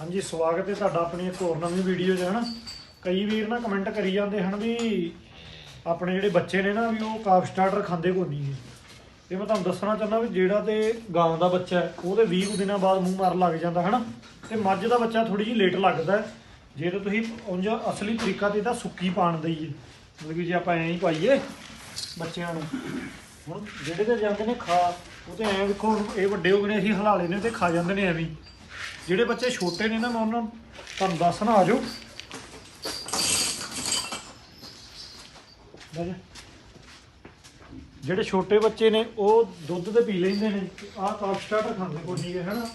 ਹਾਂਜੀ, ਸਵਾਗਤ ਹੈ ਤੁਹਾਡਾ ਆਪਣੀ ਇੱਕ ਹੋਰ ਨਵੀਂ ਵੀਡੀਓ 'ਚ ਹਨਾ ਕਈ ਵੀਰ ਨਾ ਕਮੈਂਟ ਕਰੀ ਜਾਂਦੇ ਹਨ ਵੀ ਆਪਣੇ ਜਿਹੜੇ ਬੱਚੇ ਨੇ ਨਾ, ਵੀ ਉਹ ਕਾਫ ਸਟਾਰਟਰ ਖਾਂਦੇ ਕੋ ਨਹੀਂ ਤੇ ਮੈਂ ਤੁਹਾਨੂੰ ਦੱਸਣਾ ਚਾਹੁੰਦਾ ਵੀ ਜਿਹੜਾ ਤੇ ਗਾਂ ਦਾ ਬੱਚਾ ਹੈ ਉਹਦੇ 20 ਕੁ ਦਿਨਾਂ ਬਾਅਦ ਮੂੰਹ ਮਾਰ ਲੱਗ ਜਾਂਦਾ ਹਨਾ ਤੇ ਮੱਝ ਦਾ ਬੱਚਾ ਥੋੜੀ ਜਿਹੀ ਲੇਟ ਲੱਗਦਾ ਜੇ ਤਾਂ ਤੁਸੀਂ ਉਂਝ ਅਸਲੀ ਤਰੀਕਾ ਤੇ ਤਾਂ ਸੁੱਕੀ ਪਾਣ ਦਈਏ ਮਤਲਬ ਕਿ ਜੇ ਆਪਾਂ ਐਂ ਹੀ ਪਾਈਏ ਬੱਚਿਆਂ ਨੂੰ, ਹੁਣ ਜਿਹੜੇ ਤੇ ਜਾਂਦੇ ਨੇ ਖਾ, ਉਹ ਤੇ ਐਂ ਵੇਖੋ ਹੁਣ ਇਹ ਵੱਡੇ ਹੋ ਗਏ ਨੇ, ਅਸੀਂ ਹਲਾ ਲੈਨੇ ਤੇ ਖਾ ਜਾਂਦੇ ਨੇ ਐਵੇਂ ਜਿਹੜੇ ਬੱਚੇ ਛੋਟੇ ਨੇ ਨਾ, ਮੈਂ ਉਹਨਾਂ ਨੂੰ ਤੁਹਾਨੂੰ ਦੱਸਣਾ, ਆ ਜਾਓ। ਬਹਿ ਜਿਹੜੇ ਛੋਟੇ ਬੱਚੇ ਨੇ, ਉਹ ਦੁੱਧ ਤੇ ਪੀ ਲੈਂਦੇ ਨੇ। ਆਹ ਕਾਪ ਸਟਾਰਟਰ ਖਾਂਦੇ ਕੋਈ ਨਹੀਂ ਹੈ ਹਨਾ?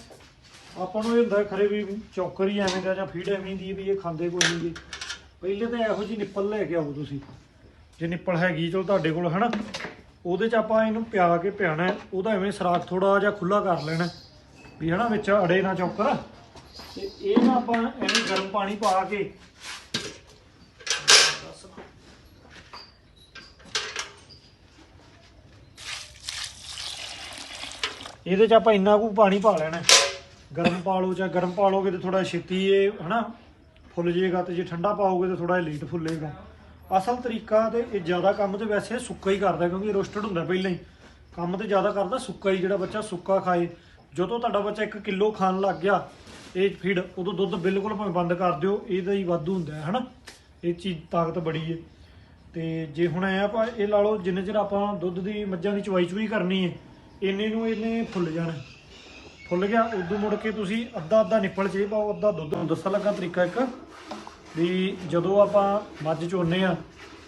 ਆਪਾਂ ਨੂੰ ਇਹ ਹੁੰਦਾ ਖਰੇ ਵੀ ਚੌਕਰ ਹੀ ਐਵੇਂ ਦਾ ਜਾਂ ਫੀਡ ਐਵੇਂ ਦੀ ਵੀ ਇਹ ਖਾਂਦੇ ਕੋਈ ਨਹੀਂ ਪਹਿਲੇ ਤਾਂ ਇਹੋ ਜੀ ਨਿੱਪਲ ਲੈ ਕੇ ਆਓ ਤੁਸੀਂ। ਜੇ ਨਿੱਪਲ ਹੈਗੀ, ਚਲੋ ਤੁਹਾਡੇ ਕੋਲ, ਹਨਾ? ਉਹਦੇ ਚ ਆਪਾਂ ਇਹਨੂੰ ਪਿਆ ਕੇ ਪਿਆਣਾ ਉਹਦਾ ਐਵੇਂ ਸਰਾਖ ਥੋੜਾ ਜਿਹਾ ਖੁੱਲਾ ਕਰ ਲੈਣਾ ਵੀ ਹਨਾ ਵਿੱਚ ਅੜੇ ਨਾ ਚੌਕਰ ਤੇ ਇਹ ਨਾ ਆਪਾਂ ਐਵੇਂ ਗਰਮ ਪਾਣੀ ਪਾ ਕੇ। ਇਹਦੇ ਚ ਆਪਾਂ ਇੰਨਾ ਕੁ ਪਾਣੀ ਪਾ ਲੈਣਾ। ਗਰਮ ਪਾ ਲਓ ਜਾਂ ਗਰਮ ਪਾ ਲਓਗੇ ਤੇ ਥੋੜਾ ਛੇਤੀ ਇਹ ਹਨਾ ਫੁੱਲ ਜਾਏਗਾ ਤੇ ਜੇ ਠੰਡਾ ਪਾਓਗੇ ਤੇ ਥੋੜਾ ਲੇਟ ਫੁੱਲੇਗਾ। ਅਸਲ ਤਰੀਕਾ ਤੇ ਇਹ ਜ਼ਿਆਦਾ ਕੰਮ ਤੇ ਵੈਸੇ ਸੁੱਕਾ ਹੀ ਕਰਦਾ ਕਿਉਂਕਿ ਰੋਸਟਡ ਹੁੰਦਾ ਪਹਿਲਾਂ ਹੀ। ਕੰਮ ਤੇ ਜ਼ਿਆਦਾ ਕਰਦਾ ਸੁੱਕਾ ਹੀ, ਜਿਹੜਾ ਬੱਚਾ ਸੁੱਕਾ ਖਾਏ। ਜਦੋਂ ਤੁਹਾਡਾ ਬੱਚਾ 1 ਕਿਲੋ ਖਾਣ ਲੱਗ ਗਿਆ, ਇਹ ਫੀਡ ਉਦੋਂ ਦੁੱਧ ਬਿਲਕੁਲ ਭਾਵੇਂ ਬੰਦ ਕਰ ਦਿਓ, ਇਹਦਾ ਹੀ ਵਾਧੂ ਹੁੰਦਾ ਹੈ, ਹਨਾ? ਇਹ ਚੀਜ਼ ਤਾਕਤ ਬੜੀ ਹੈ। ਤੇ ਜੇ ਹੁਣ ਐ ਆਪਾਂ, ਇਹ ਲਾ ਲਓ, ਜਿੰਨੇ ਚਿਰ ਆਪਾਂ ਦੁੱਧ ਦੀ ਮੱਝਾਂ ਦੀ ਚਵਾਈ ਚੁਈ ਕਰਨੀ ਹੈ, ਇੰਨੇ ਨੂੰ ਇਹਨੇ ਫੁੱਲ ਜਾਣਾ ਫੁੱਲ ਗਿਆ, ਉਦੋਂ ਮੁੜ ਕੇ ਤੁਸੀਂ ਅੱਧਾ ਅੱਧਾ ਨਿਪਲ ਚ ਪਾਓ, ਅੱਧਾ ਦੁੱਧ। ਦੱਸਣ ਲੱਗਾ ਤਰੀਕਾ ਇੱਕ, ਵੀ ਜਦੋਂ ਆਪਾਂ ਮੱਝ ਚੋਨੇ ਆ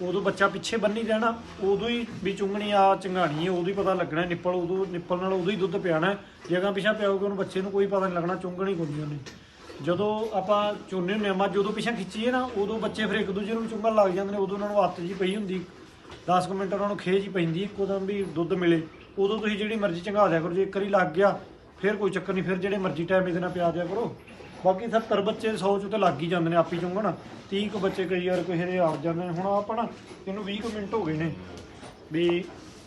ਉਦੋਂ ਬੱਚਾ ਪਿੱਛੇ ਬੰਨੀ ਜਾਣਾ ਉਦੋਂ ਹੀ ਵੀ ਚੁੰਗਣੀ ਆ, ਚੰਗਾਣੀ ਹੈ ਉਦੋਂ ਹੀ ਪਤਾ ਲੱਗਣਾ, ਨਿੱਪਲ ਉਦੋਂ, ਨਿੱਪਲ ਨਾਲ ਉਦੋਂ ਹੀ ਦੁੱਧ ਪਿਆਣਾ ਜੇ ਅਗਾਂ ਪਿੱਛਾ ਪਿਆਓਗੇ ਉਹਨੂੰ ਬੱਚੇ ਨੂੰ ਕੋਈ ਪਤਾ ਨਹੀਂ ਲੱਗਣਾ, ਚੁੰਗਣੀ ਕੋਈ ਉਹਨੇ। ਜਦੋਂ ਆਪਾਂ ਚੁੰਨੇ ਹੁੰਦੇ ਆ ਮੱਝ ਉਦੋਂ ਪਿੱਛੇ ਖਿੱਚੀਏ ਨਾ, ਉਦੋਂ ਬੱਚੇ ਫਿਰ ਇੱਕ ਦੂਜੇ ਨੂੰ ਚੁੰਗਣ ਲੱਗ ਜਾਂਦੇ ਨੇ, ਉਦੋਂ ਉਹਨਾਂ ਨੂੰ ਹੱਥ ਜੀ ਪਈ ਹੁੰਦੀ। 10 ਕੁ ਮਿੰਟ ਉਹਨਾਂ ਨੂੰ ਖੇਜ ਹੀ ਪੈਂਦੀ, ਇੱਕੋ ਦਮ ਵੀ ਦੁੱਧ ਮਿਲੇ। ਉਦੋਂ ਤੁਸੀਂ ਜਿਹੜੀ ਮਰਜ਼ੀ ਚੰਗਾ ਦਿਆ ਕਰੋ, ਜੇ ਇੱਕ ਵਾਰੀ ਲੱਗ ਗਿਆ, ਫਿਰ ਕੋਈ ਚੱਕਰ ਨਹੀਂ, ਫਿਰ ਜਿਹੜੇ ਮਰਜ਼ੀ ਟਾਈਮ ਇਹਦੇ ਨਾਲ ਪਿਆ ਦਿਆ ਕਰੋ। ਬਾਕੀ 70 ਬੱਚੇ 100 ਚੋਂ ਤਾਂ ਲੱਗ ਹੀ ਜਾਂਦੇ ਨੇ ਆਪੀ ਚੁੰਗਣ 30 ਕੁ ਬੱਚੇ ਕਈ ਵਾਰ ਕਿਸੇ ਦੇ ਆ ਜਾਂਦੇ ਨੇ। ਹੁਣ ਆਪਾਂ ਨਾ ਇਹਨੂੰ 20 ਕੁ ਮਿੰਟ ਹੋ ਗਏ ਨੇ ਵੀ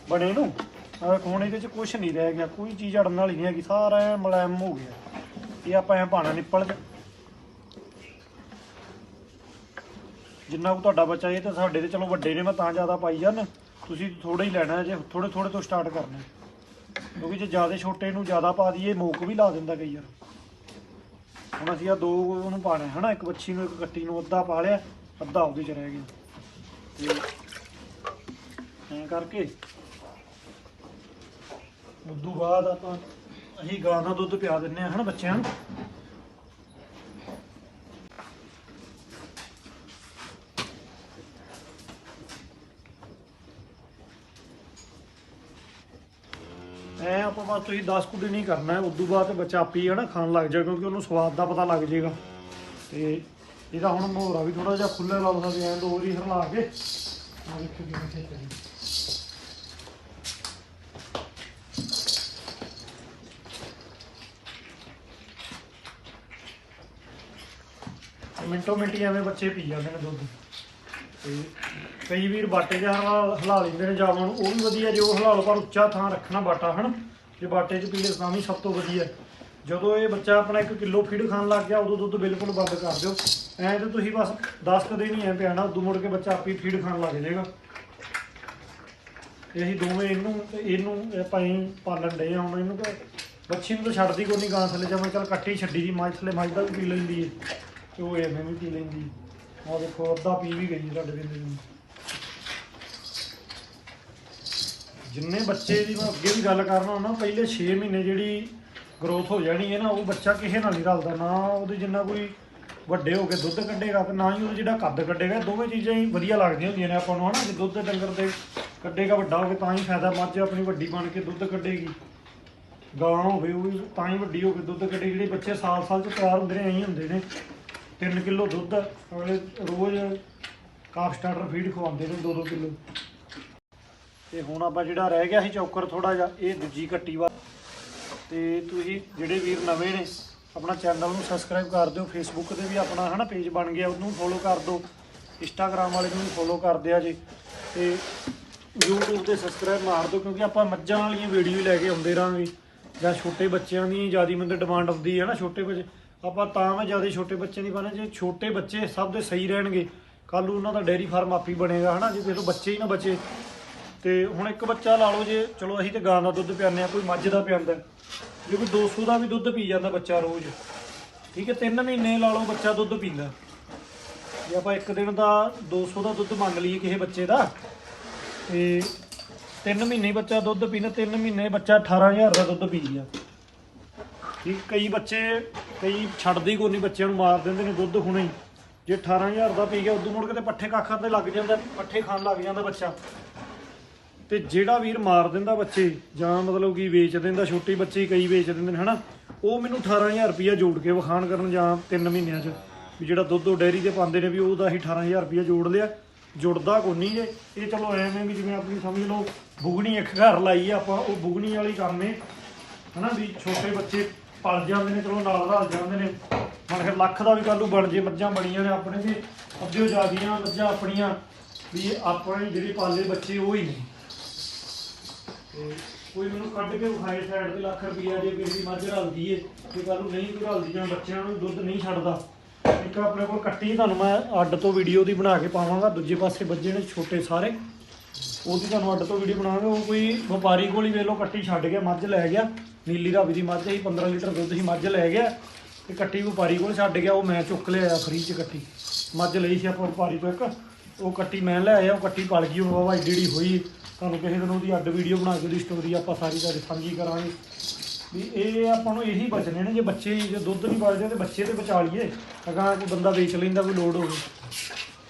ਬਣੇ ਨੂੰ। ਆਹ ਹੁਣ ਇਹਦੇ ਚ ਕੁਝ ਨਹੀਂ ਰਹਿ ਗਿਆ, ਕੋਈ ਚੀਜ਼ ਅੜਨ ਵਾਲੀ ਨਹੀਂ ਹੈਗੀ। ਸਾਰਾ ਐਂ ਮੁਲਾਇਮ ਹੋ ਗਿਆ ਇਹ ਆਪਾਂ ਐ ਪਾਣਾ ਨਿੱਪਲ ਚ ਜਿੰਨਾ ਕੁ ਤੁਹਾਡਾ ਬੱਚਾ ਇਹ ਤਾਂ ਸਾਡੇ ਤੇ ਚਲੋ ਵੱਡੇ ਨੇ, ਮੈਂ ਤਾਂ ਜ਼ਿਆਦਾ ਪਾਈ ਜਾਣ। ਤੁਸੀਂ ਥੋੜਾ ਹੀ ਲੈਣਾ ਹੈ ਜੇ ਥੋੜੇ ਥੋੜੇ ਤੋਂ ਸਟਾਰਟ ਕਰਨਾ। ਹੈ। ਕਿਉਂਕਿ ਜੇ ਜ਼ਿਆਦਾ ਛੋਟੇ ਨੂੰ ਜ਼ਿਆਦਾ ਪਾ ਦਈਏ, ਮੋਕ ਵੀ ਲਾ ਦਿੰਦਾ ਕਈ ਵਾਰ। ਹੁਣ ਅਸੀਂ ਆ ਦੋ ਉਹਨੂੰ ਪਾਣੇ ਹਨਾ, ਇੱਕ ਬੱਚੀ ਨੂੰ, ਇੱਕ ਕੱਟੀ ਨੂੰ, ਅੱਧਾ ਪਾ ਲਿਆ, ਅੱਧਾ ਉਹਦੇ ਚ ਰਹਿ ਗਿਆ। ਤੇ ਐਂ ਕਰਕੇ ਉਦੋਂ ਬਾਅਦ ਆਪਾਂ ਅਸੀਂ ਗਾਂ ਦਾ ਦੁੱਧ ਪਿਆ ਦਿੰਨੇ ਆ, ਹਨਾ, ਬੱਚਿਆਂ ਨੂੰ? ਐ ਆਪਾਂ ਬਸ ਤੁਸੀਂ 10 ਕੁ ਦਿਨ ਹੀ ਕਰਨਾ ਹੈ, ਉਦੋਂ ਬਾਅਦ ਤੇ ਬੱਚਾ ਆਪੀ ਹੈ ਨਾ ਖਾਣ ਲੱਗ ਜਾਏਗਾ ਕਿਉਂਕਿ ਉਹਨੂੰ ਸਵਾਦ ਦਾ ਪਤਾ ਲੱਗ ਜਾਏਗਾ। ਤੇ ਇਹਦਾ ਹੁਣ ਮੋਹਰਾ ਵੀ ਥੋੜਾ ਜਿਹਾ ਖੁੱਲੇ ਲਾਉਂਦਾ ਵੀ ਐਂ ਦੋ ਵਾਰੀ ਹਰਲਾ ਕੇ। ਆ ਦੇਖੋ ਕਿਵੇਂ ਠੀਕ ਹੈ ਮਿੰਟੋ ਮਿੰਟੀ ਐਵੇਂ ਬੱਚੇ ਪੀ ਜਾਂਦੇ ਨੇ ਦੁੱਧ। ਤੇ ਕਈ ਵੀਰ ਬਾਟੇ ਜਿਹਾ ਹਲਾ ਹਲਾ ਲੈਂਦੇ ਨੇ ਜਾਵਾਂ ਨੂੰ, ਉਹ ਵੀ ਵਧੀਆ ਜੇ ਉਹ ਹਲਾ ਲਓ ਪਰ ਉੱਚਾ ਥਾਂ ਰੱਖਣਾ ਬਾਟਾ, ਹਨ? ਜੇ ਬਾਟੇ 'ਚ ਪੀਲੇ ਤਾਂ ਵੀ ਸਭ ਤੋਂ ਵਧੀਆ। ਜਦੋਂ ਇਹ ਬੱਚਾ ਆਪਣਾ 1 ਕਿਲੋ ਫੀਡ ਖਾਣ ਲੱਗ ਗਿਆ, ਉਦੋਂ ਦੁੱਧ ਬਿਲਕੁਲ ਬੰਦ ਕਰ ਦਿਓ। ਐਂ ਤੇ ਤੁਸੀਂ ਬਸ 10 ਕਦੇ ਨਹੀਂ ਐ ਪਿਆਣਾ, ਉਦੋਂ ਮੁੜ ਕੇ ਬੱਚਾ ਆਪੇ ਫੀਡ ਖਾਣ ਲੱਗ ਜਾਏਗਾ। ਤੇ ਅਸੀਂ ਦੋਵੇਂ ਇਹਨੂੰ ਇਹਨੂੰ ਆਪਾਂ ਹੀ ਪਾਲਣ ਡਏ ਹੁਣ ਇਹਨੂੰ ਤਾਂ ਬੱਚੀ ਨੂੰ ਤਾਂ ਛੱਡਦੀ ਕੋਈ ਨਹੀਂ ਗਾਂ ਥੱਲੇ ਜਾਂ ਮੈਂ ਚੱਲ ਕੱਟੀ ਛੱਡੀ ਦੀ ਮਾਝ ਥੱਲੇ ਮਾਝ ਦਾ ਵੀ ਪੀ ਲੈਂਦੀ ਹੈ ਤੇ ਉਹ ਐਵੇਂ ਵੀ ਪੀ ਲੈਂਦੀ ਆ ਦੇਖੋ, ਅੱਧਾ ਪੀ ਵੀ ਗਈ ਸਾਡੇ ਬਿੰਦੇ ਨੂੰ ਜਿੰਨੇ ਬੱਚੇ ਦੀ ਮੈਂ ਅੱਗੇ ਵੀ ਗੱਲ ਕਰਨਾ ਹੁੰਦਾ, ਪਹਿਲੇ 6 ਮਹੀਨੇ ਜਿਹੜੀ ਗਰੋਥ ਹੋ ਜਾਣੀ ਹੈ ਨਾ, ਉਹ ਬੱਚਾ ਕਿਸੇ ਨਾਲ ਨਹੀਂ ਰਲਦਾ, ਨਾ ਉਹਦੇ ਜਿੰਨਾ ਕੋਈ ਵੱਡੇ ਹੋ ਕੇ ਦੁੱਧ ਕੱਢੇਗਾ ਤੇ ਨਾ ਹੀ ਉਹ ਜਿਹੜਾ ਕੱਦ ਕੱਢੇਗਾ, ਦੋਵੇਂ ਚੀਜ਼ਾਂ ਹੀ ਵਧੀਆ ਲੱਗਦੀਆਂ ਹੁੰਦੀਆਂ ਨੇ ਆਪਾਂ ਨੂੰ, ਹਨਾ? ਜੇ ਦੁੱਧ ਡੰਗਰ ਦੇ ਕੱਢੇਗਾ ਵੱਡਾ ਹੋ ਕੇ, ਤਾਂ ਹੀ ਫਾਇਦਾ ਮੱਝ ਆਪਣੀ ਵੱਡੀ ਬਣ ਕੇ ਦੁੱਧ ਕੱਢੇਗੀ। ਗਾਂ ਹੋਵੇ, ਉਹ ਤਾਂ ਹੀ ਵੱਡੀ ਹੋ ਕੇ ਦੁੱਧ ਕੱਢੇ ਜਿਹੜੇ ਬੱਚੇ ਸਾਲ ਸਾਲ ਚ ਤਿਆਰ ਹੁੰਦੇ ਨੇ, ਐਂ ਹੁੰਦੇ ਨੇ। 3 ਕਿਲੋ ਦੁੱਧ ਅਗਲੇ ਰੋਜ਼ ਕਾਫ ਸਟਾਰਟਰ ਫੀਡ ਖਵਾਉਂਦੇ ਨੇ 2-2 ਕਿਲੋ। ਤੇ ਹੁਣ ਆਪਾਂ ਜਿਹੜਾ ਰਹਿ ਗਿਆ ਸੀ ਚੌਕਰ ਥੋੜਾ ਜਿਹਾ, ਇਹ ਦੂਜੀ ਕੱਟੀ ਵਾ ਤੇ ਤੁਸੀਂ ਜਿਹੜੇ ਵੀਰ ਨਵੇਂ ਨੇ, ਆਪਣਾ ਚੈਨਲ ਨੂੰ ਸਬਸਕ੍ਰਾਈਬ ਕਰ ਦਿਓ ਫੇਸਬੁੱਕ ਤੇ ਵੀ ਆਪਣਾ ਹਨਾ ਪੇਜ ਬਣ ਗਿਆ, ਉਹਨੂੰ ਫੋਲੋ ਕਰ ਦਿਓ। ਇੰਸਟਾਗ੍ਰam ਵਾਲੇ ਨੂੰ ਵੀ ਫੋਲੋ ਕਰ ਦਿਆ ਜੀ। ਤੇ YouTube ਤੇ ਸਬਸਕ੍ਰਾਈਬ ਮਾਰ ਦਿਓ, ਕਿਉਂਕਿ ਆਪਾਂ ਮੱਝਾਂ ਵਾਲੀਆਂ ਵੀਡੀਓ ਲੈ ਕੇ ਆਉਂਦੇ ਰਹਾਂਗੇ। ਜਾਂ ਛੋਟੇ ਬੱਚਿਆਂ ਦੀ ਜ਼ਿਆਦਾ ਮੈਨੂੰ ਡਿਮਾਂਡ ਆਉਂਦੀ ਹੈ ਨਾ, ਛੋਟੇ ਬੱਚੇ ਆਪਾਂ ਤਾਂ ਮੈਂ ਜ਼ਿਆਦਾ ਛੋਟੇ ਬੱਚੇ ਨਹੀਂ ਪਾਣੇ ਜੇ ਛੋਟੇ ਬੱਚੇ ਸਭ ਦੇ ਸਹੀ ਰਹਿਣਗੇ ਕੱਲ ਨੂੰ ਉਹਨਾਂ ਦਾ ਡੇਅਰੀ ਫਾਰਮ ਆਪੀ ਬਣੇਗਾ, ਹਨਾ? ਜੇ ਕਿਸੇ ਤੋਂ ਬੱਚੇ ਹੀ ਨਾ ਬਚੇ। ਤੇ ਹੁਣ ਇੱਕ ਬੱਚਾ ਲਾ ਲਓ ਜੇ, ਚਲੋ ਅਸੀਂ ਤੇ ਗਾਂ ਦਾ ਦੁੱਧ ਪਿਆਉਂਦੇ ਆ ਕੋਈ ਮੱਝ ਦਾ ਪਿਆਉਂਦਾ ਜੇ ਕੋਈ 200 ਦਾ ਵੀ ਦੁੱਧ ਪੀ ਜਾਂਦਾ ਬੱਚਾ ਰੋਜ਼, ਠੀਕ ਹੈ 3 ਮਹੀਨੇ ਲਾ ਲਓ ਬੱਚਾ ਦੁੱਧ ਪੀਂਦਾ। ਜੇ ਆਪਾਂ ਇੱਕ ਦਿਨ ਦਾ 200 ਦਾ ਦੁੱਧ ਮੰਗ ਲਈਏ ਕਿਸੇ ਬੱਚੇ ਦਾ, ਤੇ 3 ਮਹੀਨੇ ਬੱਚਾ ਦੁੱਧ ਪੀਣਾ 3 ਮਹੀਨੇ ਬੱਚਾ 18000 ਦਾ ਦੁੱਧ ਪੀ ਗਿਆ। ਠੀਕ, ਕਈ ਬੱਚੇ ਕਈ ਛੱਡਦੀ ਹੀ ਕੋਈ ਨਹੀਂ, ਬੱਚਿਆਂ ਨੂੰ ਮਾਰ ਦਿੰਦੇ ਨੇ ਦੁੱਧ ਹੁਣੇ ਹੀ। ਜੇ 18000 ਦਾ ਪੀ ਗਿਆ, ਉਦੋਂ ਮੁੜ ਕੇ ਤੇ ਪੱਠੇ ਕਾਖਾਂ ਤੇ ਲੱਗ ਜਾਂਦਾ, ਪੱਠੇ ਖਾਣ ਲੱਗ ਜਾਂਦਾ ਬੱਚਾ। ਤੇ ਜਿਹੜਾ ਵੀਰ ਮਾਰ ਦਿੰਦਾ ਬੱਚੇ, ਜਾਂ ਮਤਲਬ ਕਿ ਵੇਚ ਦਿੰਦਾ, ਛੋਟੀ ਬੱਚੀ ਕਈ ਵੇਚ ਦਿੰਦੇ ਨੇ, ਹਨਾ? ਉਹ ਮੈਨੂੰ 18000 ਰੁਪਇਆ ਜੋੜ ਕੇ ਵਖਾਣ ਕਰਨ ਜਾਂ 3 ਮਹੀਨਿਆਂ 'ਚ, ਵੀ ਜਿਹੜਾ ਦੁੱਧ ਉਹ ਡੈਰੀ ਤੇ ਪਾਉਂਦੇ ਨੇ, ਵੀ ਉਹਦਾ ਹੀ 18000 ਰੁਪਇਆ ਜੋੜ ਲਿਆ। ਜੁੜਦਾ ਕੋ ਨਹੀਂ ਜੇ। ਇਹ ਚਲੋ ਐਵੇਂ ਵੀ ਜਿਵੇਂ ਆਪਣੀ ਸਮਝ ਲਓ, ਬੁਗਣੀ ਇੱਕ ਘਰ ਲਾਈ ਆ ਆਪਾਂ, ਉਹ ਬੁਗਣੀ ਵਾਲੀ ਕੰਮ ਏ। ਹਨਾ ਵੀ ਛੋਟੇ ਬੱਚੇ ਪਲ ਜਾਂਦੇ ਨੇ, ਚਲੋ ਨਾਲ ਰਲ ਜਾਂਦੇ ਨੇ। ਹੁਣ ਫਿਰ ਲੱਖ ਦਾ ਵੀ ਕੱਲੂ ਬਣ ਜੇ, ਮੱਝਾਂ ਬਣੀਆਂ ਨੇ ਆਪਣੇ ਤੇ, ਅੱਧਿਓ ਜਿਆਦੀਆਂ, ਮੱਝਾਂ ਆਪਣੀਆਂ, ਵੀ ਆਪਣੇ ਜਿਹੜੇ ਪਾਲੇ ਬੱਚੇ ਉਹ ਹੀ ਨੇ। ਤੇ ਕੋਈ ਮੈਨੂੰ ਕੱਢ ਕੇ ਵਿਖਾਏ ਸਾਈਡ ਤੇ ਲੱਖ ਰੁਪਈਆ ਜੇ ਕਿਸੇ ਦੀ ਮੱਝ ਰਲਦੀ ਏ ਤੇ ਕੱਲ ਨਹੀਂ ਕੋਈ ਰਲਦੀ ਜਾਂ ਬੱਚਿਆਂ ਨੂੰ ਦੁੱਧ ਨਹੀਂ ਛੱਡਦਾ, ਇੱਕ ਆਪਣੇ ਕੋਲ ਕੱਟੀ ਤੁਹਾਨੂੰ ਮੈਂ ਅੱਡ ਤੋਂ ਵੀਡੀਓ ਦੀ ਬਣਾ ਕੇ ਪਾਵਾਂਗਾ, ਦੂਜੇ ਪਾਸੇ ਬੱਜੇ ਨੇ ਛੋਟੇ ਸਾਰੇ। ਉਹਦੀ ਤੁਹਾਨੂੰ ਅੱਡ ਤੋਂ ਵੀਡੀਓ ਬਣਾਵਾਂਗੇ। ਉਹ ਕੋਈ ਵਪਾਰੀ ਕੋਲ ਹੀ ਵੇਲੋ ਕੱਟੀ ਛੱਡ ਗਿਆ, ਮੱਝ ਲੈ ਗਿਆ। ਨੀਲੀ ਰਾਵੀ ਦੀ ਮੱਝ ਸੀ 15 ਲੀਟਰ ਦੁੱਧ ਸੀ, ਮੱਝ ਲੈ ਗਿਆ। ਤੇ ਕੱਟੀ ਵਪਾਰੀ ਕੋਲ ਛੱਡ ਗਿਆ, ਉਹ ਮੈਂ ਚੁੱਕ ਲਿਆਇਆ ਫ੍ਰੀ ਚ ਕੱਟੀ। ਮੱਝ ਲਈ ਸੀ ਆਪਾਂ ਵਪਾਰੀ ਤੋਂ ਇੱਕ। ਉਹ ਕੱਟੀ ਮੈਂ ਲੈ ਆਇਆ, ਉਹ ਕੱਟੀ ਪਲ ਗਈ, ਉਹ ਬਾਬਾ ਏਡੀ ਏਡੀ ਹੋਈ। ਤੁਹਾਨੂੰ ਕਿਸੇ ਦਿਨ ਉਹਦੀ ਅੱਡ ਵੀਡੀਓ ਬਣਾ ਕੇ ਉਹਦੀ ਸਟੋਰੀ ਆਪਾਂ ਸਾਰੀ ਤੁਹਾਡੀ ਸਾਂਝੀ ਕਰਾਂਗੇ। ਵੀ ਇਹ ਆਪਾਂ ਨੂੰ ਇਹੀ ਬਚਨੇ ਨੇ, ਜੇ ਬੱਚੇ, ਜੇ ਦੁੱਧ ਨਹੀਂ ਬਚਦੇ ਤੇ ਬੱਚੇ ਤੇ ਬਚਾ ਲਈਏ। ਅਗਾਂ ਕੋਈ ਬੰਦਾ ਵੇਚ ਲੈਂਦਾ, ਕੋਈ ਲੋੜ ਹੋਵੇ।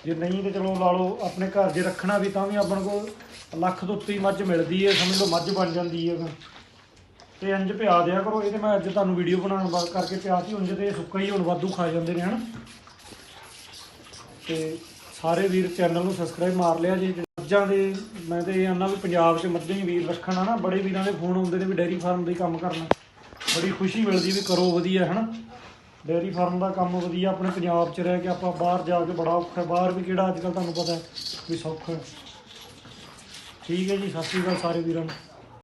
ਜੇ ਨਹੀਂ ਤੇ ਚਲੋ ਲਾ ਲਓ, ਆਪਣੇ ਘਰ ਜੇ ਰੱਖਣਾ ਵੀ ਤਾਂ ਵੀ ਆਪਾਂ ਕੋਲ ਲੱਖ ਤੋਂ ਉੱਤੇ ਹੀ ਮੱਝ ਮਿਲਦੀ ਹੈ, ਸਮਝ ਲਓ ਮੱਝ ਬਣ ਜਾਂਦੀ ਹੈ ਤੇ। ਇੰਜ ਪਿਆ ਦਿਆ ਕਰੋ, ਇਹ ਤੇ ਮੈਂ ਅੱਜ ਤੁਹਾਨੂੰ ਵੀਡੀਓ ਬਣਾਉਣ ਬਾਅਦ ਕਰਕੇ ਪਿਆ ਸੀ, ਉਂਝ ਤੇ ਸੁੱਕਾ ਹੀ ਹੁਣ ਵਾਧੂ ਖਾ ਜਾਂਦੇ ਨੇ, ਹਨ? ਤੇ ਸਾਰੇ ਵੀਰ ਚੈਨਲ ਨੂੰ ਸਬਸਕ੍ਰਾਈਬ ਮਾਰ ਲਿਆ ਜੇ ਮੱਝਾਂ ਦੇ, ਮੈਂ ਤੇ ਇਹ ਆਨਾ ਵੀ ਪੰਜਾਬ 'ਚ ਮੱਝਾਂ ਹੀ ਵੀਰ ਰੱਖਣਾ ਨਾ, ਬੜੇ ਵੀਰਾਂ ਦੇ ਫੋਨ ਆਉਂਦੇ ਨੇ ਵੀ ਡੈਰੀ ਫਾਰਮ ਦੇ ਕੰਮ ਕਰਨਾ। ਬੜੀ ਖੁਸ਼ੀ ਮਿਲਦੀ ਵੀ ਕਰੋ ਵਧੀਆ, ਹਨਾ? ਡੈਰੀ ਫਾਰਮ ਦਾ ਕੰਮ ਵਧੀਆ, ਆਪਣੇ ਪੰਜਾਬ 'ਚ ਰਹਿ ਕੇ ਆਪਾਂ ਬਾਹਰ ਜਾ ਕੇ ਬੜਾ ਔਖਾ ਬਾਹਰ ਵੀ ਕਿਹੜਾ ਅੱਜ ਕੱਲ ਤੁਹਾਨੂੰ ਪਤਾ ਹੈ ਵੀ ਸੌਖਾ ਠੀਕ ਹੈ ਜੀ, ਸਤਿ ਸ਼੍ਰੀ ਅਕਾਲ ਸਾਰੇ ਵੀਰਾਂ ਨੂੰ।